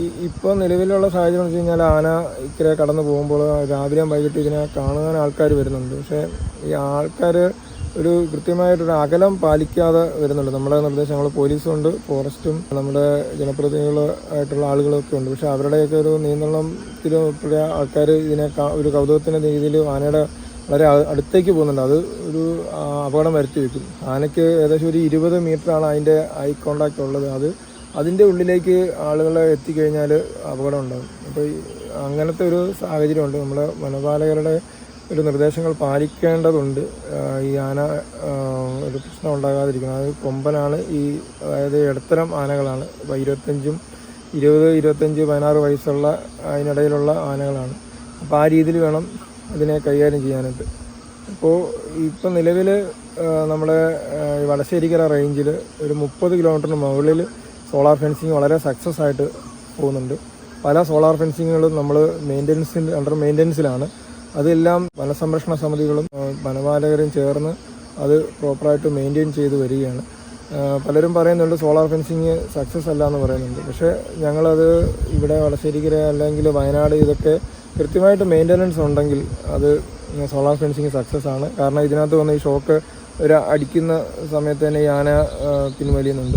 ഈ ഇപ്പോൾ നിലവിലുള്ള സാഹചര്യം എന്ന് വെച്ച് കഴിഞ്ഞാൽ ആന ഇക്കരെ കടന്നു പോകുമ്പോൾ രാവിലെയും വൈകിട്ട് ഇതിനെ കാണുവാൻ ആൾക്കാർ വരുന്നുണ്ട്. പക്ഷേ ഈ ആൾക്കാർ ഒരു കൃത്യമായിട്ടൊരു അകലം പാലിക്കാതെ വരുന്നുണ്ട്. നമ്മുടെ നിർദ്ദേശങ്ങൾ പോലീസും ഉണ്ട് ഫോറസ്റ്റും നമ്മുടെ ജനപ്രതിനിധികളായിട്ടുള്ള ആളുകളൊക്കെ ഉണ്ട്. പക്ഷേ അവരുടെയൊക്കെ ഒരു നിയന്ത്രണത്തിൽ ഉൾപ്പെടെ ആൾക്കാർ ഇതിനെ ഒരു കൗതുകത്തിന്റെ രീതിയിൽ ആനയുടെ വളരെ അടുത്തേക്ക് പോകുന്നുണ്ട്. അത് ഒരു അപകടം വരുത്തി വെക്കും. ആനയ്ക്ക് ഏകദേശം ഒരു ഇരുപത് മീറ്ററാണ് അതിന്റെ ഐ കോണ്ടാക്റ്റ് ഉള്ളത്. അത് അതിന്റെ ഉള്ളിലേക്ക് ആളുകളെ എത്തിക്കഴിഞ്ഞാൽ അപകടം ഉണ്ടാകും. അപ്പോൾ അങ്ങനത്തെ ഒരു സാഹചര്യമുണ്ട്. നമ്മൾ വനപാലകരുടെ ഒരു നിർദ്ദേശങ്ങൾ പാലിക്കേണ്ടതുണ്ട്. ഈ ആന ഒരു പ്രശ്നം ഉണ്ടാകാതിരിക്കണം. അത് കൊമ്പനാണ് ഈ അതായത് ഇടത്തരം ആനകളാണ്. ഇപ്പോൾ ഇരുപത്തഞ്ചും ഇരുപത് ഇരുപത്തഞ്ച് പതിനാറ് വയസ്സുള്ള അതിനിടയിലുള്ള ആനകളാണ്. അപ്പോൾ ആ രീതിയിൽ വേണം അതിനെ കൈകാര്യം ചെയ്യാനായിട്ട്. അപ്പോൾ ഇപ്പം നിലവിൽ നമ്മുടെ വടശ്ശേരിക്കര റേഞ്ചിൽ ഒരു മുപ്പത് കിലോമീറ്ററിന് മുകളിൽ സോളാർ ഫെൻസിങ് വളരെ സക്സസ് ആയിട്ട് പോകുന്നുണ്ട്. പല സോളാർ ഫെൻസിങ്ങുകളും നമ്മൾ മെയിന്റനൻസിൽ അണ്ടർ മെയിന്റനൻസിലാണ് അതെല്ലാം വനസംരക്ഷണ സമിതികളും വനപാലകരും ചേർന്ന് അത് പ്രോപ്പറായിട്ട് മെയിന്റെയിൻ ചെയ്ത് വരികയാണ്. പലരും പറയുന്നുണ്ട് സോളാർ ഫെൻസിങ് സക്സസ് അല്ല എന്ന് പറയുന്നുണ്ട്. പക്ഷേ ഞങ്ങളത് ഇവിടെ വളശ്ശേരിക്കര അല്ലെങ്കിൽ വയനാട് ഇതൊക്കെ കൃത്യമായിട്ട് മെയിന്റനൻസ് ഉണ്ടെങ്കിൽ അത് സോളാർ ഫെൻസിങ് സക്സസ് ആണ്. കാരണം ഇതിനകത്ത് വന്ന് ഈ ഷോക്ക് ഒരു അടിക്കുന്ന സമയത്ത് തന്നെ ഈ ആന പിൻവലിയുന്നുണ്ട്.